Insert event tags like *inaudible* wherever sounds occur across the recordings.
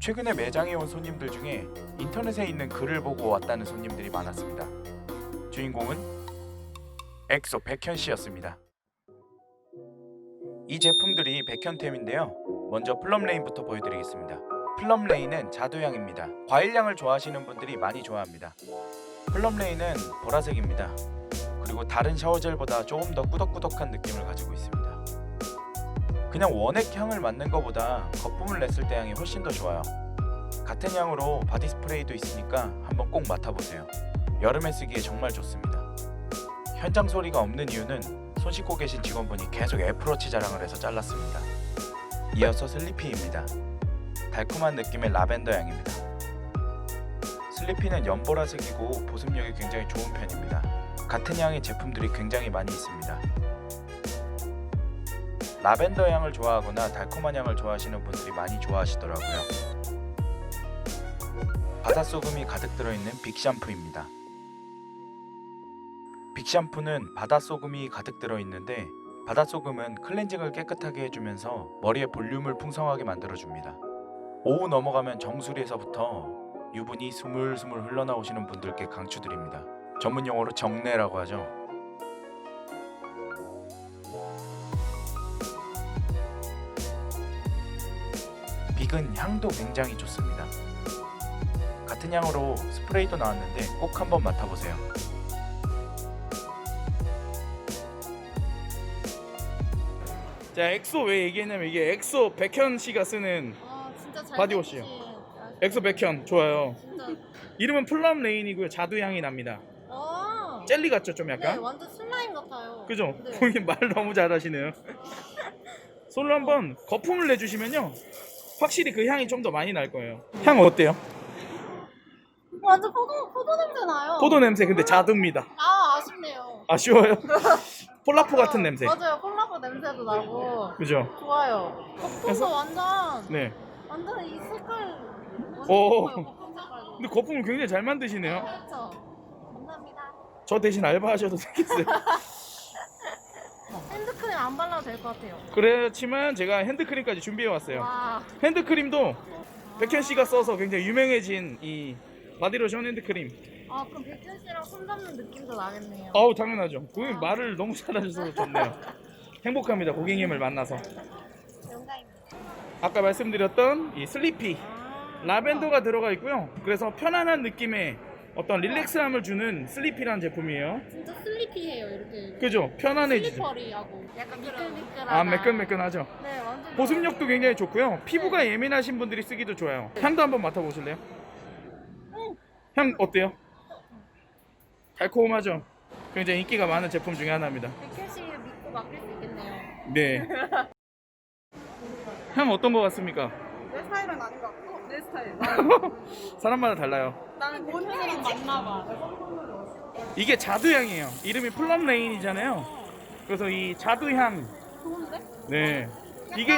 최근에 매장에 온 손님들 중에 인터넷에 있는 글을 보고 왔다는 손님들이 많았습니다. 주인공은 엑소 백현 씨였습니다. 이 제품들이 백현템인데요. 먼저 플럼레인부터 보여드리겠습니다. 플럼레인은 자두향입니다. 과일향을 좋아하시는 분들이 많이 좋아합니다. 플럼레인은 보라색입니다. 그리고 다른 샤워젤보다 조금 더 꾸덕꾸덕한 느낌을 가지고 있습니다. 그냥 원액 향을 맡는 것보다 거품을 냈을 때 향이 훨씬 더 좋아요. 같은 향으로 바디 스프레이도 있으니까 한번 꼭 맡아보세요. 여름에 쓰기에 정말 좋습니다. 현장 소리가 없는 이유는 손 씻고 계신 직원분이 계속 애플워치 자랑을 해서 잘랐습니다. 이어서 슬리피입니다. 달콤한 느낌의 라벤더 향입니다. 슬리피는 연보라색이고 보습력이 굉장히 좋은 편입니다. 같은 향의 제품들이 굉장히 많이 있습니다. 라벤더 향을 좋아하거나 달콤한 향을 좋아하시는 분들이 많이 좋아하시더라고요. 바닷소금이 가득 들어있는 빅샴푸입니다. 빅샴푸는 바닷소금이 가득 들어있는데 바닷소금은 클렌징을 깨끗하게 해주면서 머리의 볼륨을 풍성하게 만들어줍니다. 오후 넘어가면 정수리에서부터 유분이 스물스물 흘러나오시는 분들께 강추드립니다. 전문 용어로 정내라고 하죠. 빅은 향도 굉장히 좋습니다. 같은 향으로 스프레이도 나왔는데 꼭 한번 맡아보세요. 자 엑소 왜 얘기했냐면 이게 엑소 백현 씨가 쓰는 아 진짜 잘 바디워시요. 생기신- 아, 엑소 백현 좋아요. 진짜 이름은 플럼 레인이고요. 자두 향이 납니다. 아 젤리 같죠 좀 네 약간? 완전 슬라임 같아요 그죠? 네. *laughs* 말 너무 잘하시네요. *laughs* 솔로 한번 거품을 내주시면요. 확실히 그 향이 좀 더 많이 날 거예요. 향 어때요? 완전 포도 포도 냄새 나요 포도 냄새 근데 자두입니다. 아 아쉽네요 아쉬워요? *laughs* 폴라포 같은 냄새. 맞아요 콜라보 냄새도 나고 그죠? 좋아요 거품도 완전 네. 완전 이 색깔 완전 오. 예뻐요, 색깔도 근데 거품을 굉장히 잘 만드시네요. 그렇죠 감사합니다 저 대신 알바하셔도 되겠어요. *laughs* 핸드크림 안 발라도 될 것 같아요 그렇지만 제가 핸드크림까지 준비해 왔어요. 와 핸드크림도 백현 씨가 써서 굉장히 유명해진 이 바디로션 핸드크림. 아 그럼 백현 씨랑 손 잡는 느낌도 나겠네요 아우 당연하죠. 고객님 말을 너무 잘하셔서 좋네요. *laughs* 행복합니다. 고객님을 만나서. 영광입니다 아까 말씀드렸던 이 슬리피 아, 라벤더가 들어가 있고요. 그래서 편안한 느낌의 어떤 릴렉스함을 주는 슬리피라는 제품이에요. 진짜 슬리피해요 이렇게 그죠? 편안해지죠. 슬리퍼리하고 약간 미끌미끌하다 아 매끈매끈하죠. 네 완전 보습력도 굉장히 좋고요. 피부가 예민하신 분들이 쓰기도 좋아요. 향도 한번 맡아보실래요? 향 어때요? 달콤하죠? 굉장히 인기가 많은 제품 중에 하나입니다. 백현 씨 믿고 맡길 수 있겠네요 네. *laughs* 향 어떤 것 같습니까? 내내 스타일 *laughs* 사람마다 달라요. 나는 뭔 향인지 맞나봐 이게 자두향이에요. 이름이 플럼 레인이잖아요. 그래서 이 자두향, 좋은데? 네. 이게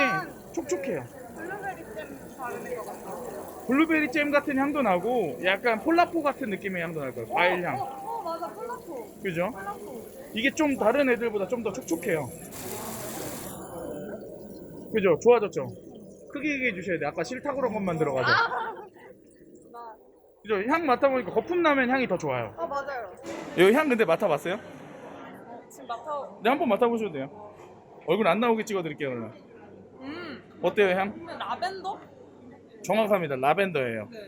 촉촉해요. 블루베리 잼 바르는 것 같아 블루베리 잼 같은 향도 나고 약간 폴라포 같은 느낌의 향도 날 거예요. 과일 어, 향. 어 맞아 콜라포 그죠? 콜라포 이게 좀 다른 애들보다 좀 더 촉촉해요. 그죠? 좋아졌죠? 크게 얘기해 주셔야 돼. 아까 싫다 그런 것만 들어가죠. 나. 그죠? 향 맡아보니까 거품 나면 향이 더 좋아요. 어 맞아요 여기 향 근데 맡아봤어요? 어, 지금 맡아 네, 한번 맡아보셔도 돼요. 얼굴 안 나오게 찍어드릴게요, 그러면. 음 어때요, 향? 근데 라벤더? 정확합니다. 라벤더예요. 네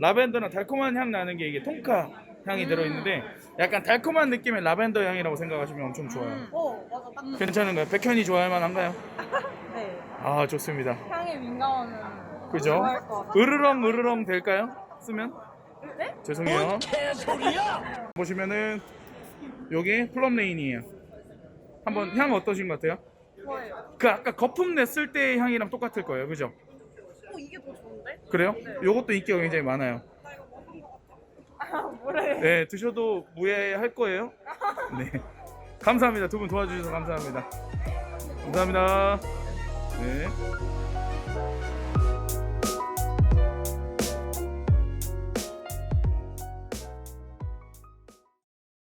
라벤더는 달콤한 향 나는 게 이게 통카 향이 들어있는데 약간 달콤한 느낌의 라벤더 향이라고 생각하시면 엄청 좋아요. 어 맞아 딱 괜찮은가요? 백현이 좋아할 만한가요? *laughs* 네. 아, 좋습니다. 향에 민감하면 그죠? 좋아할 것 같아 으르렁 으르렁 될까요? 쓰면? 네? 죄송해요. 보시면은 요게 플럼 레인이에요. 한번 향 어떠신 것 같아요? 좋아요 그 아까 거품 냈을 때의 향이랑 똑같을 거예요. 그죠? 어 이게 더 좋은데? 그래요? 요것도 인기가 굉장히 많아요. 아 뭐래 네, 드셔도 무해할 거예요. *laughs* 네. 감사합니다. 두 분 도와주셔서 감사합니다. 감사합니다. 네.